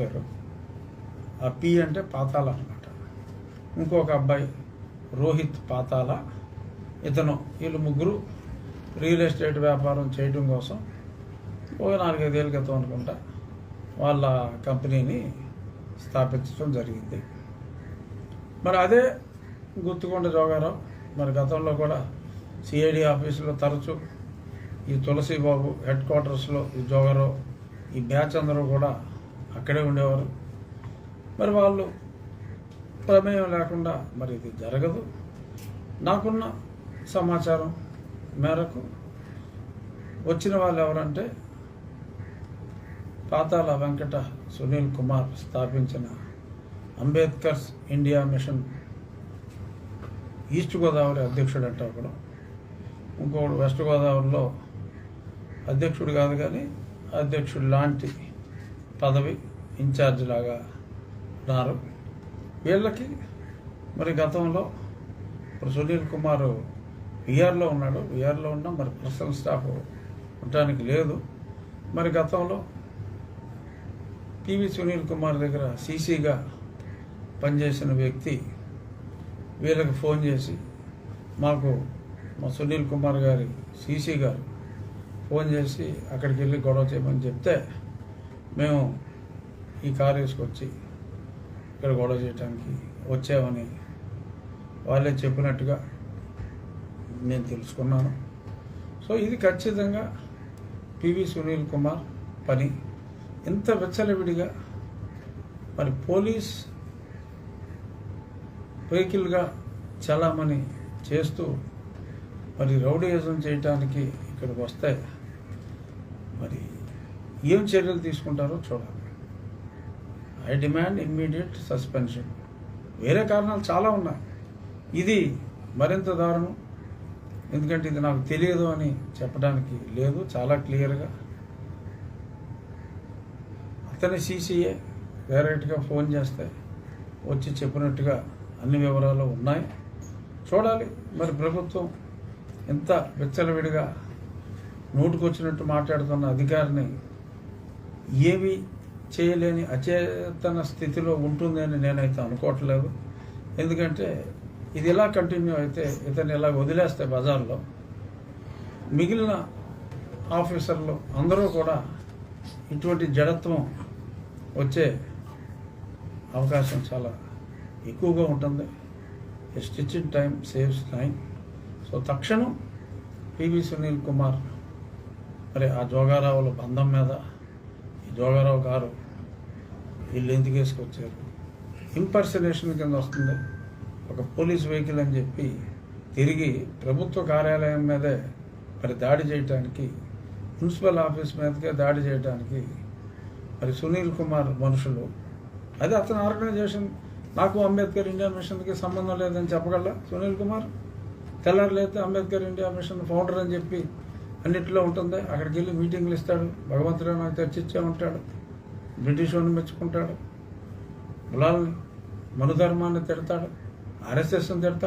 పేరు ఆ పి అంటే పాతాల అనమాట ఇంకొక అబ్బాయి రోహిత్ పాతాల. ఇతను వీళ్ళు ముగ్గురు రియల్ ఎస్టేట్ వ్యాపారం చేయడం కోసం ఒక నాలుగైదేళ్ళ క్రితం అనుకుంటా వాళ్ళ కంపెనీని స్థాపించడం జరిగింది. మరి అదే గుర్తుకొండ జోగారావు మరి గతంలో కూడా సిఐడి ఆఫీసులో తరచూ ఈ తులసిబాబు హెడ్ క్వార్టర్స్లో ఈ జోగారావు ఈ బ్యాచ్ అందరూ కూడా అక్కడే ఉండేవారు. మరి వాళ్ళు ప్రమేయం లేకుండా మరి ఇది జరగదు. నాకున్న సమాచారం మేరకు వచ్చిన వాళ్ళు ఎవరంటే పాతాల వెంకట సునీల్ కుమార్ స్థాపించిన Ambedkar's India mission east Godavari అధ్యక్షుడు అంటే ఒకడు ఇంకొకడు వెస్ట్ గోదావరిలో అధ్యక్షుడు కాదు కానీ అధ్యక్షుడు లాంటి పదవి ఇన్ఛార్జ్ లాగా ఉన్నారు. వీళ్ళకి మరి గతంలో ఇప్పుడు సునీల్ కుమార్ విఆర్లో ఉన్నాడు. విఆర్లో ఉన్న మరి పర్సనల్ స్టాఫ్ ఉండటానికి లేదు. మరి గతంలో పివి సునీల్ కుమార్ దగ్గర సీసీగా పనిచేసిన వ్యక్తి వీళ్ళకి ఫోన్ చేసి మాకు మా సునీల్ కుమార్ గారి సీసీ గారు ఫోన్ చేసి అక్కడికి వెళ్ళి గొడవ చేయమని చెప్తే మేము ఈ కారు వేసుకొచ్చి ఇక్కడ గొడవ చేయడానికి వచ్చామని వాళ్ళే చెప్పినట్టుగా నేను తెలుసుకున్నాను. సో ఇది ఖచ్చితంగా పివి సునీల్ కుమార్ పని. ఇంత విచ్చలవిడిగా మరి పోలీస్ వెహికల్గా చలామణి చేస్తూ మరి రౌడీయిజం చేయటానికి ఇక్కడికి వస్తే మరి ఏం చర్యలు తీసుకుంటారో చూడాలి. I demand immediate suspension. వేరే కారణాలు చాలా ఉన్నాయి. ఇది మరింత దారుణం. ఎందుకంటే ఇది నాకు తెలియదు అని చెప్పడానికి లేదు చాలా క్లియర్గా. అతని సీసీఏ డైరెక్ట్గా ఫోన్ చేస్తే వచ్చి చెప్పినట్టుగా అన్ని వివరాలు ఉన్నాయి. చూడాలి. మరి ప్రభుత్వం ఎంత విచ్చలవిడిగా నోటుకొచ్చినట్టు మాట్లాడుతున్న అధికారిని ఏవి చేయలేని అచేతన స్థితిలో ఉంటుందని నేనైతే అనుకోవట్లేదు. ఎందుకంటే ఇది ఇలా కంటిన్యూ అయితే ఇతను ఇలా వదిలేస్తే బజార్లో మిగిలిన ఆఫీసర్లు అందరూ కూడా ఇటువంటి జడత్వం వచ్చే అవకాశం చాలా ఎక్కువగా ఉంటుంది. Stitching time saves time so తక్షణం పివి సునీల్ కుమార్ మరి ఆ జోగారావుల బంధం మీద జోగారావు గారు వీళ్ళు ఎందుకు వేసుకొచ్చారు? ఇంపర్సనేషన్ కింద వస్తుంది. ఒక పోలీస్ వెహికల్ అని చెప్పి తిరిగి ప్రభుత్వ కార్యాలయం మీదే మరి దాడి చేయటానికి మున్సిపల్ ఆఫీస్ మీదకే దాడి చేయడానికి మరి సునీల్ కుమార్ మనుషులు. అది అతని ఆర్గనైజేషన్. నాకు అంబేద్కర్ ఇండియా మిషన్కి సంబంధం లేదని చెప్పగలరా సునీల్ కుమార్? తెల్లారులైతే అంబేద్కర్ ఇండియా మిషన్ ఫౌండర్ అని చెప్పి అన్నింటిలో ఉంటుంది. అక్కడికి వెళ్ళి మీటింగ్లు ఇస్తాడు. భగవంతుడు నాకు చర్చించే ఉంటాడు బ్రిటిష్ వాడిని మెచ్చుకుంటాడు. కులాలని మనుధర్మాన్ని తిడతాడు. ఆర్ఎస్ఎస్ని తిడతాడు.